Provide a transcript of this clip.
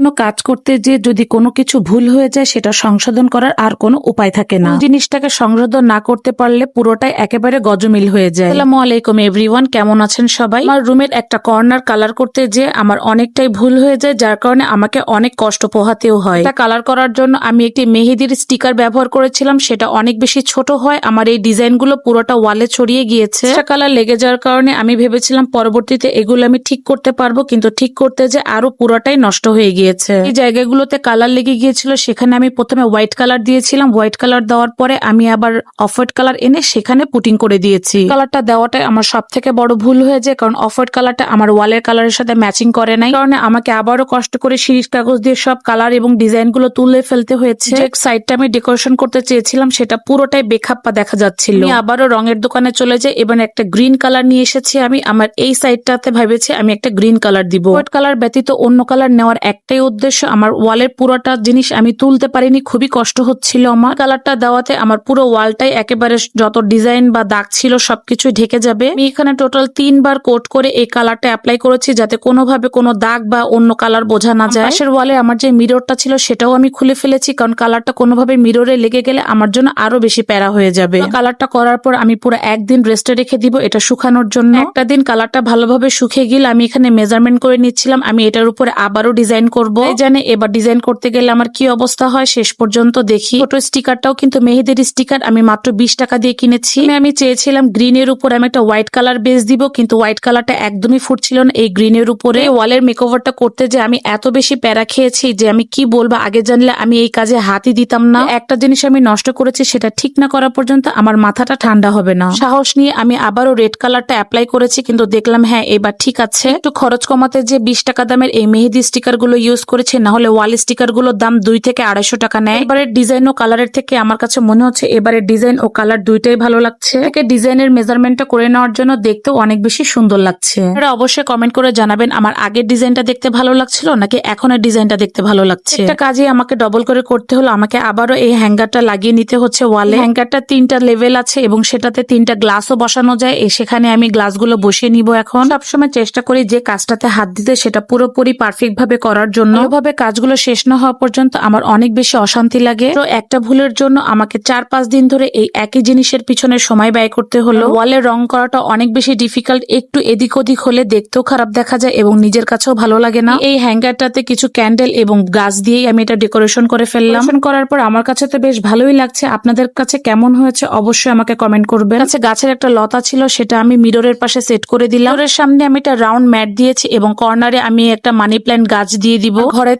কোনো কাজ করতে যে যদি কোনো কিছু ভুল হয়ে যায় সেটা সংশোধন করার আর কোনো উপায় থাকে না। জিনিসটাকে সংশোধন না করতে পারলে পুরোটাই একেবারে গজমিল হয়ে যায়। আসসালামু আলাইকুম এভরিওয়ান কেমন আছেন সবাই? আমার রুমের একটা কর্নার কালার করতে যে আমার অনেকটাই ভুল হয়ে যায় যার কারণে আমাকে অনেক কষ্ট পোহাতেও হয়। এটা কালার করার জন্য আমি একটি মেহেদির স্টিকার ব্যবহার করেছিলাম সেটা অনেক বেশি ছোট হয়। আমার এই ডিজাইনগুলো পুরোটা ওয়ালে ছড়িয়ে গিয়েছে। কালার লেগে যাওয়ার কারণে আমি ভেবেছিলাম পরবর্তীতে এগুলো আমি ঠিক করতে পারব কিন্তু ঠিক করতে যে আরও পুরোটাই নষ্ট হয়ে গিয়েছে। এই জায়গাগুলোতে কালার লেগে গিয়েছিল, সেখানে আমি প্রথমে হোয়াইট কালার দিয়েছিলাম। হোয়াইট কালার দেওয়ার পরে আমি আবার অফ হোয়াইট কালার এনে সেখানে পুটিং করে দিয়েছি। কালারটা দেওয়াটাই আমার সব থেকে বড় ভুল হয়ে যায়, কারণ অফ হোয়াইট কালারটা আমার ওয়ালের কালারের সাথে ম্যাচিং করে নাই। কারণে আমাকে আবারও কষ্ট করে শিরিষ কাগজ দিয়ে সব কালার এবং ডিজাইনগুলো তুলে ফেলতে হয়েছে। সাইডটা আমি ডেকোরেশন করতে চেয়েছিলাম, সেটা পুরোটাই বেখাপ্পা দেখা যাচ্ছিল। আমি আবারও রঙের দোকানে চলে যাই এবং একটা গ্রিন কালার নিয়ে এসেছি আমি। আমার এই সাইডটাতে ভেবেছি, আমি একটা গ্রিন কালার দিব। হোয়াইট কালার ব্যতীত অন্য কালার নেওয়ার একটাই উদ্দেশ্য আমার ওয়ালের পুরোটা জিনিস আমি তুলতে পারিনি, খুবই কষ্ট হচ্ছিল আমার। কালারটা দেওয়াতে আমার পুরো ওয়ালটাই একেবারে যত ডিজাইন বা দাগ ছিল সবকিছু ঢেকে যাবে। আমি এখানে টোটাল তিনবার কোট করে এই কালারটা অ্যাপ্লাই করেছি যাতে কোনোভাবে কোনো দাগ বা অন্য কালার বোঝা না যায়। পাশের ওয়ালে আমার যে মিররটা ছিল সেটাও আমি খুলে ফেলেছি, কারণ কালারটা কোনোভাবে মিররে লেগে গেলে আমার জন্য আরও বেশি প্যারা হয়ে যাবে। কালারটা করার পর আমি পুরো একদিন রেস্টে রেখে দিব এটা শুকানোর জন্য। একটা দিন কালারটা ভালোভাবে শুকিয়ে গেলে আমি এখানে মেজারমেন্ট করে নিচ্ছিলাম, আমি এটার উপরে আবারও ডিজাইন করব। এই জানে এবার ডিজাইন করতে গেলে আমার কি অবস্থা হয় শেষ পর্যন্ত দেখি। ছোট স্টিকারটাও কিন্তু মেহেদের স্টিকার আমি মাত্র বিশ টাকা দিয়ে কিনেছি। আমি চেয়েছিলাম গ্রিনের উপর আমি একটা হোয়াইট কালার বেস দিব কিন্তু হোয়াইট কালারটা একদমই ফুটছিল না। এই গ্রিনের উপরে ওয়ালের মেকওভারটা করতে যে আমি এত বেশি প্যারা খেয়েছি যে আমি কি বলব আগে জানলে আমি এই কাজে হাতই দিতাম না। একটা জিনিস আমি নষ্ট করেছি সেটা ঠিক না করা পর্যন্ত আমার মাথাটা ঠান্ডা হবে না। সাহস নিয়ে আমি আবারও রেড কালারটা অ্যাপ্লাই করেছি কিন্তু দেখলাম হ্যাঁ এবার ঠিক আছে। একটু খরচ কমাতে যে বিশ টাকা দামের এই মেহেদি স্টিকারগুলো ইউজ করেছি না হলে ওয়াল স্টিকারগুলোর দাম দুই থেকে আড়াইশো টাকা নেয়। এবারের ডিজাইন ও কালারের থেকে আমার কাছে মনে হচ্ছে এবারের ডিজাইন ও কালার দুইটাই ভালো লাগছে। একে ডিজাইনের মেজারমেন্টটা করে নেওয়ার জন্য দেখতেও অনেক বেশি সুন্দর লাগছে। আপনারা অবশ্যই কমেন্ট করে জানাবেন, আমার আগের ডিজাইনটা দেখতে ভালো লাগছিল নাকি এখনের ডিজাইনটা দেখতে ভালো লাগছে? একটা কাজে আমাকে ডবল করে করতে হলো, আমাকে আবারও এই হ্যাঙ্গারটা লাগিয়ে নিতে হচ্ছে ওয়ালে হ্যাঙ্গারটা তিনটা লেভেল আছে এবং সেটাতে তিনটা গ্লাসও বসানো যায় সেখানে আমি গ্লাসগুলো বসিয়ে নিব এখন। সবসময় চেষ্টা করি যে কাজটাতে হাত দিতে, সেটা পুরোপুরি পারফেক্ট ভাবে করার জন্য ভাবে কাজগুলো শেষ না হওয়া পর্যন্ত আমার অনেক বেশি অশান্তি লাগে। তো একটা ভুলের জন্য আমাকে চার পাঁচ দিন ধরে এই একই জিনিসের পিছনে সময় ব্যয় করতে হলো। ওয়ালে রং করাটা অনেক বেশি ডিফিকাল্ট একটু এদিক ওদিক হলে দেখতেও খারাপ দেখা যায় এবং নিজের কাছেও ভালো লাগে না। এই হ্যাঙ্গারটাতে কিছু ক্যান্ডেল এবং গাছ দিয়েই আমি এটা ডেকোরেশন করে ফেললাম। করার পর আমার কাছে তো বেশ ভালোই লাগছে। আপনাদের কাছে কেমন হয়েছে অবশ্যই আমাকে কমেন্ট করবেন। কাছে গাছের একটা লতা ছিল সেটা আমি মিররের পাশে সেট করে দিলাম। মিররের সামনে আমি একটা রাউন্ড ম্যাট দিয়েছি এবং কর্নারে আমি একটা মানি প্ল্যান্ট গাছ দিয়ে দিব। ঘরে